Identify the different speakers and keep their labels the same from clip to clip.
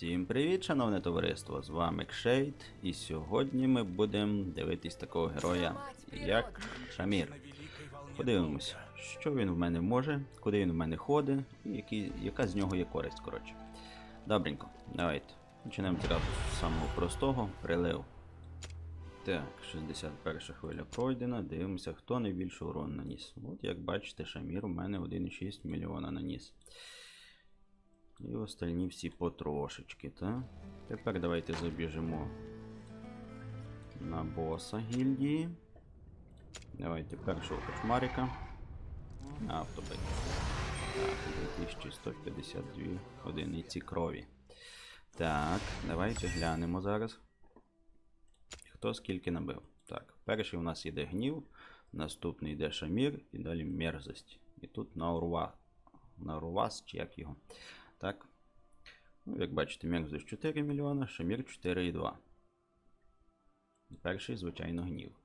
Speaker 1: Всім привіт, шановне товариство! З вами Кшейт, і сьогодні ми будемо дивитись такого героя, як Шамір. Подивимось, що він в мене може, куди він в мене ходить, і які, яка з нього є користь, коротше. Добренько, давайте. Почнемо зразу з самого простого прилив. Так, 61 хвиля пройдена. Дивимося, хто найбільше урон наніс. От як бачите, Шамір у мене 1,6 мільйона наніс. І остальні всі потрошечки, так? Тепер давайте забіжимо на боса гільдії. Давайте першого кошмарика. Автобик. Так, 2152 одиниці крові. Так, давайте глянемо зараз. Хто скільки набив. Так, перший у нас йде гнів, наступний йде шамір і далі мерзость. І тут наурва. Наурвас, чи як його. Так. Ну, як бачите, мерзость 4 мільйона, шамір 4,2. Перший, звичайно, гнів.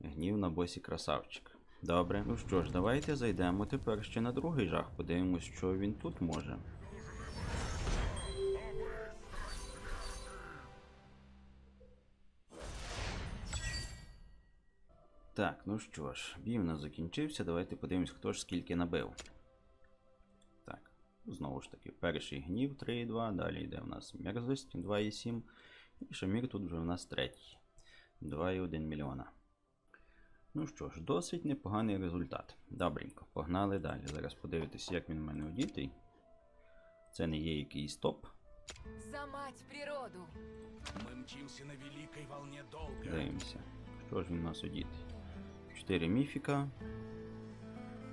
Speaker 1: Гнів на босі красавчик. Добре, ну що ж, давайте зайдемо тепер ще на другий жах, подивимось, що він тут може. Так, ну що ж, бій в нас закінчився. Давайте подивимось, хто ж скільки набив. Знову ж таки, перший гнів 3,2, далі йде в нас мерзость 2,7. І Шамір тут вже в нас третій. 2,1 мільйона. Ну що ж, досить непоганий результат. Добренько, погнали далі. Зараз подивитись, як він в мене одітий. Це не є якийсь топ.
Speaker 2: За мать природу!
Speaker 3: Мы мчимся на великой волне долга.
Speaker 1: Дивимося. Що ж він у нас одітий? 4 міфіка,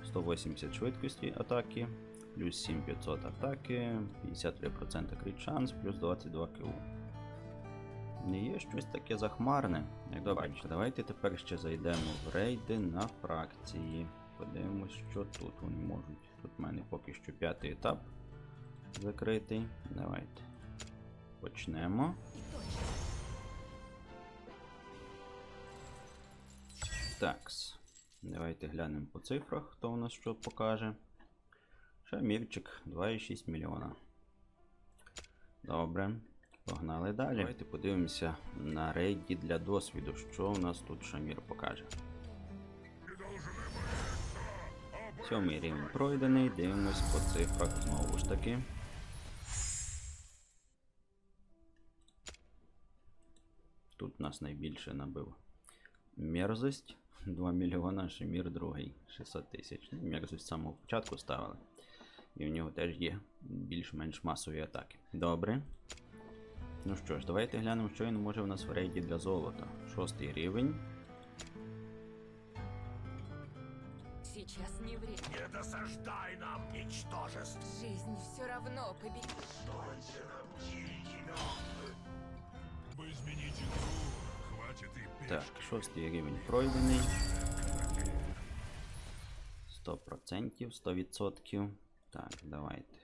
Speaker 1: 180 швидкості атаки, плюс 7500 атаки, 53% крит шанс, плюс 22 КУ. Не є щось таке захмарне. Як добре, давайте тепер ще зайдемо в рейди на фракції. Подивимось, що тут вони можуть. Тут в мене поки що п'ятий етап закритий. Давайте почнемо. Такс. Давайте глянемо по цифрах, хто у нас що покаже. Шамірчик 2,6 мільйона. Добре. Погнали далі. Давайте подивимося на рейді для досвіду, що у нас тут Шамір покаже. Сьомий рівень пройдений, дивимось по цифрах знову ж таки. Тут нас найбільше набив мерзость 2 мільйона, Шемір другий 600 тисяч. Ну, Мерзость з самого початку ставили. І в нього теж є більш-менш масові атаки. Добре. Ну що ж, давайте глянемо, що він може в нас в рейді для золота. Шостий рівень.
Speaker 2: Сейчас не время.
Speaker 3: Не досаждай нам, ничтожеств.
Speaker 2: Жизнь все равно победит.
Speaker 3: На пути Вы измените игру, хватит и
Speaker 1: Так, шостий рівень пройдений. 100%, 100%. Так, давайте.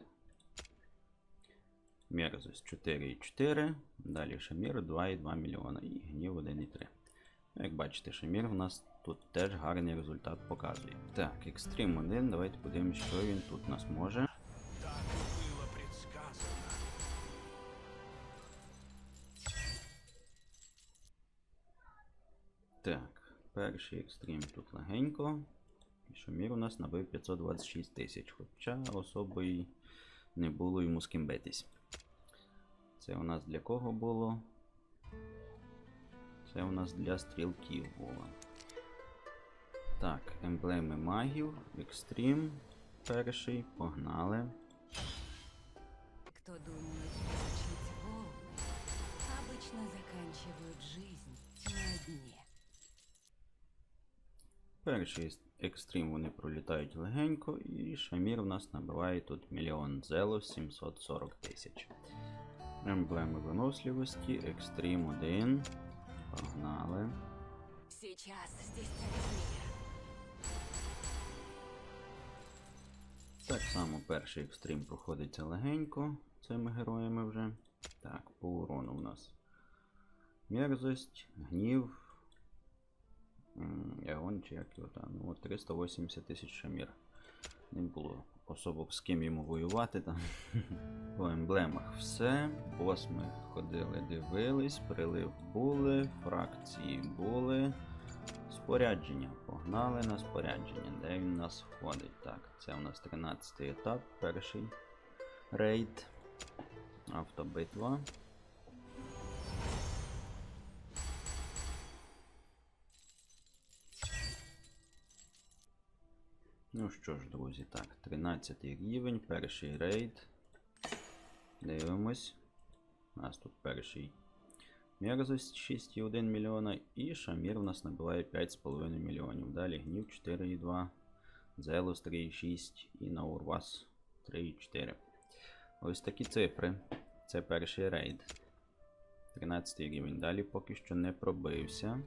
Speaker 1: Мерзость 4,4. Далі Шамір 2,2 мільйона і гнів 1,3. Ну, Як бачите, Шамір у нас тут теж гарний результат показує. Так, Екстрім 1. Давайте подивимось, що він тут нас може.
Speaker 3: Так,
Speaker 1: перший екстрім тут легенько. І Шамір у нас набив 526 тисяч, хоча особо й не було йому з ким битись. Це у нас для кого було? Це у нас для стрілків було. Так, емблеми магів, екстрім перший, погнали.
Speaker 2: Кто думает волны, обычно заканчивают жизнь на дне.
Speaker 1: Перший екстрім вони пролітають легенько, і Шамір у нас набиває тут мільйон зело 740 тисяч. Емблеми виносливості, екстрім 1. Погнали.
Speaker 2: Сейчас здесь.
Speaker 1: Так само перший екстрім проходиться легенько цими героями вже. Так, по урону у нас мерзость, гнів. Чи як його там. Ну, 380 тисяч шамір. Не було особо з ким йому воювати там. По емблемах все. Бос ми ходили, дивились, прилив були, фракції були. Спорядження. Погнали на спорядження. Де він у нас входить? Так, це у нас 13 етап, перший рейд. Автобитва. Ну що ж, друзі, так, 13 рівень, перший рейд. Дивимось. У нас тут перший мерзость 6,1 мільйона і Шамір у нас набиває 5,5 мільйонів. Далі гнів 4,2, Зелос 3,6 і Наурвас 3,4. Ось такі цифри. Це перший рейд. 13 рівень. Далі поки що не пробився.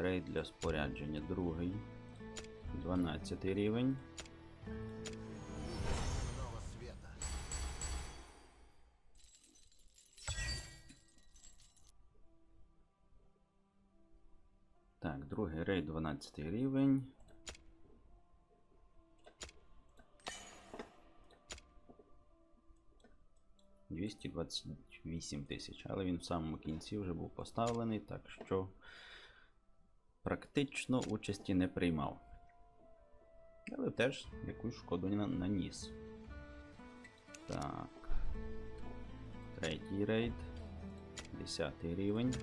Speaker 1: Рейд для спорядження другий. 12 рівень. Так, другий рейд 12 рівень. Двісті двадцять тисяч, але він в самому кінці вже був поставлений, так що практично участі не приймав. Але теж якусь шкоду на- наніс. Так. Третій рейд. Десятий рівень.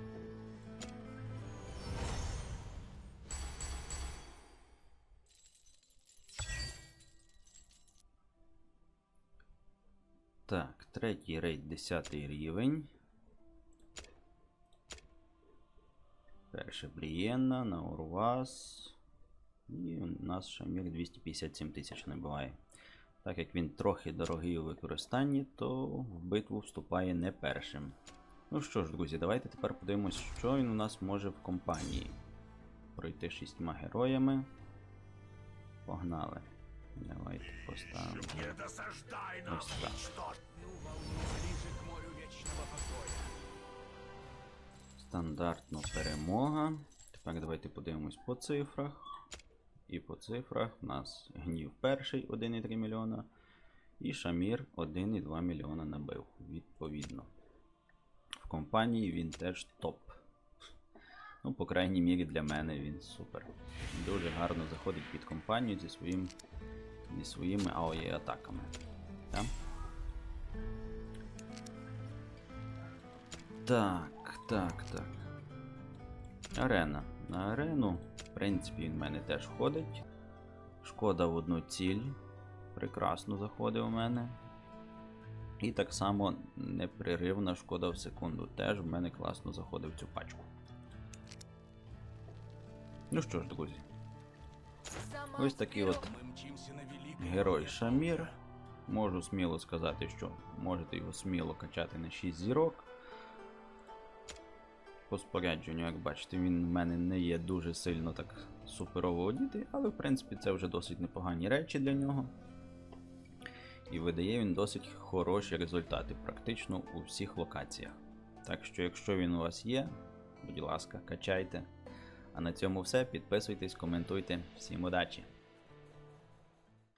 Speaker 1: Так, третій рейд 10 рівень. Перше Брієнна, Наурвас. І у нас Шамір 257 тисяч набиває. Так як він трохи дорогий у використанні, то в битву вступає не першим. Ну що ж, друзі, давайте тепер подивимось, що він у нас може в компанії. Пройти шістьма героями. Погнали. Давайте поставимо. Ось так. Стандартно перемога. Тепер давайте подивимось по цифрах. І по цифрах у нас гнів перший 1,3 мільйона. І Шамір 1,2 мільйона набив, відповідно. В компанії він теж топ. Ну, по крайній мірі для мене він супер. Дуже гарно заходить під компанію зі, своїм, зі своїми АОЄ атаками. Так? Так, так, так. Арена. На арену, в принципі, він в мене теж ходить. Шкода в одну ціль. Прекрасно заходить у мене. І так само непреривна шкода в секунду. Теж в мене класно заходить в цю пачку. Ну що ж, друзі, ось такий от герой Шамір. Можу сміло сказати, що можете його сміло качати на 6 зірок. По спорядженню, як бачите, він в мене не є дуже сильно так суперово одітий, але в принципі це вже досить непогані речі для нього. І видає він досить хороші результати, практично у всіх локаціях. Так що, якщо він у вас є, будь ласка, качайте. А на цьому все. Підписуйтесь, коментуйте. Всім удачі!